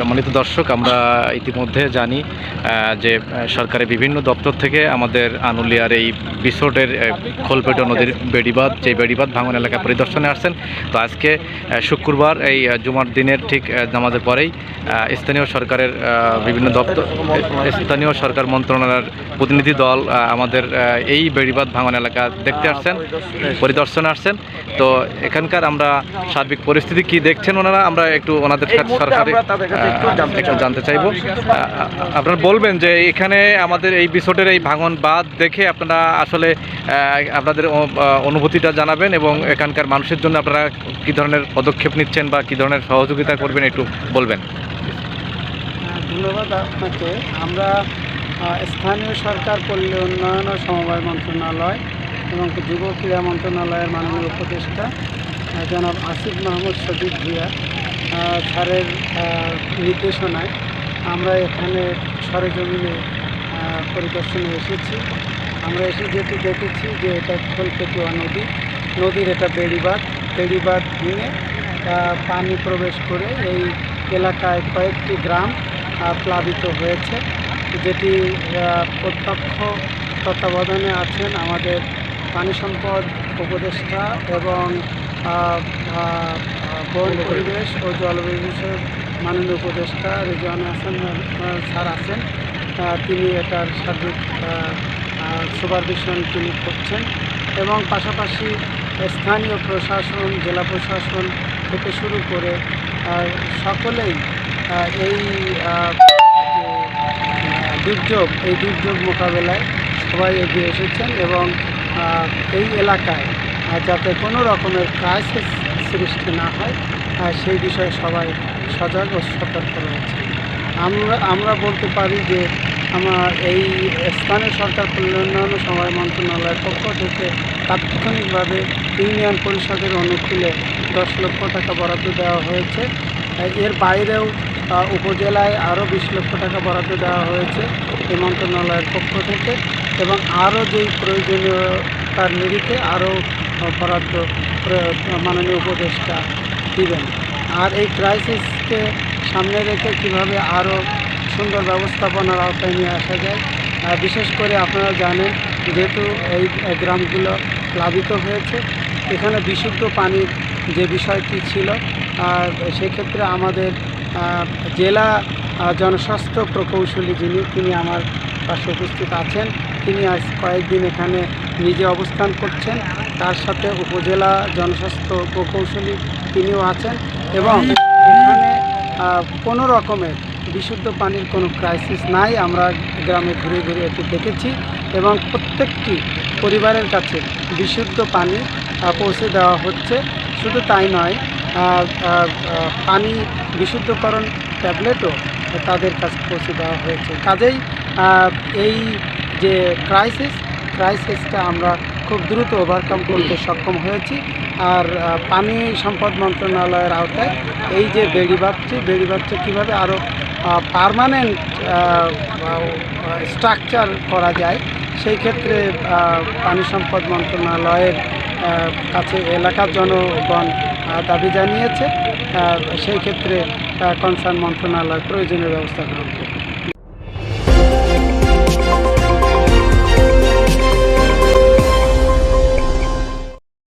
সম্মানিত দর্শক, আমরা ইতিমধ্যে জানি যে সরকারের বিভিন্ন দপ্তর থেকে আমাদের আনুলিয়ার এই বিসোর্টের খোলপেটো নদীর বেড়িবাঁধ যে বেড়িবাঁধ ভাঙন এলাকা পরিদর্শনে আসছেন। তো আজকে শুক্রবার এই জুমার দিনের ঠিক নামাজের পরেই স্থানীয় সরকারের বিভিন্ন দপ্তর, স্থানীয় সরকার মন্ত্রণালয়ের প্রতিনিধি দল আমাদের এই বেড়িবাঁধ ভাঙন এলাকা দেখতে আসছেন, পরিদর্শনে আসছেন। তো এখানকার আমরা সার্বিক পরিস্থিতি কি দেখছেন ওনারা? আমরা একটু ওনাদের এই কাছে মুহূর্তে সরকারি আমরা তাদের কাছে জানতে চাইব। আপনারা বলবেন যে এখানে আমাদের এই বিসোটের এই ভাঙন বাদ দেখে আপনারা আসলে আপনাদের অনুভূতিটা জানাবেন এবং এখানকার মানুষের জন্য আপনারা কি ধরনের পদক্ষেপ নিচ্ছেন বা কি ধরনের সহযোগিতা করবেন একটু বলবেন। ধন্যবাদ আপনাকে। আমরা স্থানীয় সরকার পল্লী উন্নয়ন ও সমবায় মন্ত্রণালয় এবং যুব ক্রীড়া মন্ত্রণালয়ের মাননীয় উপদেষ্টা জনাব আসিফ মাহমুদ ভুইয়া। আহ, স্যারের নির্দেশনায় আমরা এখানে সরেজমিনে পরিদর্শনে এসেছি। আমরা এসে যেটি দেখেছি যে এটা খোলপেটুয়া নদী। নদীর এটা বেড়িবাঁধ। বেড়িবাঁধ ভেঙে পানি প্রবেশ করে এই এলাকায় কয়েকটি গ্রাম প্লাবিত হয়েছে। যেটি প্রত্যক্ষ তত্ত্বাবধানে আছেন আমাদের পানি সম্পদ উপদেষ্টা এবং বন পরিবেশ ও জলবায়ু বিষয়ক মাননীয় উপদেষ্টা রেজওয়ান হাসান স্যার আছেন। তিনি এটার সার্বিক সুপারভিশন তিনি করছেন এবং পাশাপাশি স্থানীয় প্রশাসন, জেলা প্রশাসন থেকে শুরু করে সকলেই এই দুর্যোগ এই দুর্যোগ মোকাবেলায় সবাই এগিয়ে এসেছেন এবং এই এলাকায় যাতে কোনো রকমের ক্রাইসিস সৃষ্টি না হয় সেই বিষয়ে সবাই সজাগ ও সতর্ক রয়েছে। আমরা আমরা বলতে পারি যে আমার এই স্থানীয় সরকার কল্যাণ সময় মন্ত্রণালয়ের পক্ষ থেকে তাৎক্ষণিকভাবে ইউনিয়ন পরিষদের অনুকূলে দশ লক্ষ টাকা বরাদ্দ দেওয়া হয়েছে। এর বাইরেও উপজেলায় আরও বিশ লক্ষ টাকা বরাদ্দ দেওয়া হয়েছে এই মন্ত্রণালয়ের পক্ষ থেকে এবং আরও যেই প্রয়োজনীয়তার নিরিখে আরও বরাদ্দ মাননীয় উপদেষ্টা দিবেন। আর এই ক্রাইসিসকে সামনে রেখে কীভাবে আরও সুন্দর ব্যবস্থাপনার আওতায় নিয়ে আসা যায় বিশেষ করে আপনারা জানেন যেহেতু এই গ্রামগুলো প্লাবিত হয়েছে, এখানে বিশুদ্ধ পানির যে বিষয়টি ছিল, আর সেক্ষেত্রে আমাদের জেলা জনস্বাস্থ্য প্রকৌশলী যিনি, তিনি আমার পাশে উপস্থিত আছেন তিনি আজ কয়েকদিন এখানে নিজে অবস্থান করছেন। তার সাথে উপজেলা জনস্বাস্থ্য প্রকৌশলী তিনিও আছেন এবং এখানে কোনো রকমের বিশুদ্ধ পানির কোনো ক্রাইসিস নাই। আমরা গ্রামে ঘুরে ঘুরে একটু দেখেছি এবং প্রত্যেকটি পরিবারের কাছে বিশুদ্ধ পানি পৌঁছে দেওয়া হচ্ছে। শুধু তাই নয় পানি বিশুদ্ধকরণ ট্যাবলেটও তাদের কাছে পৌঁছে দেওয়া হয়েছে। কাজেই এই যে ক্রাইসিস ক্রাইসিসটা আমরা খুব দ্রুত ওভারকাম করতে সক্ষম হয়েছি। আর পানি সম্পদ মন্ত্রণালয়ের আওতায় এই যে বেড়িবাঁধটি বেড়িবাঁধটি কীভাবে আরও পারমানেন্ট স্ট্রাকচার করা যায়, সেই ক্ষেত্রে পানি সম্পদ মন্ত্রণালয়ের কাছে এলাকার জনগণ দাবি জানিয়েছে। সেই ক্ষেত্রে কনসার্ন মন্ত্রণালয় প্রয়োজনীয় ব্যবস্থা গ্রহণ করবে।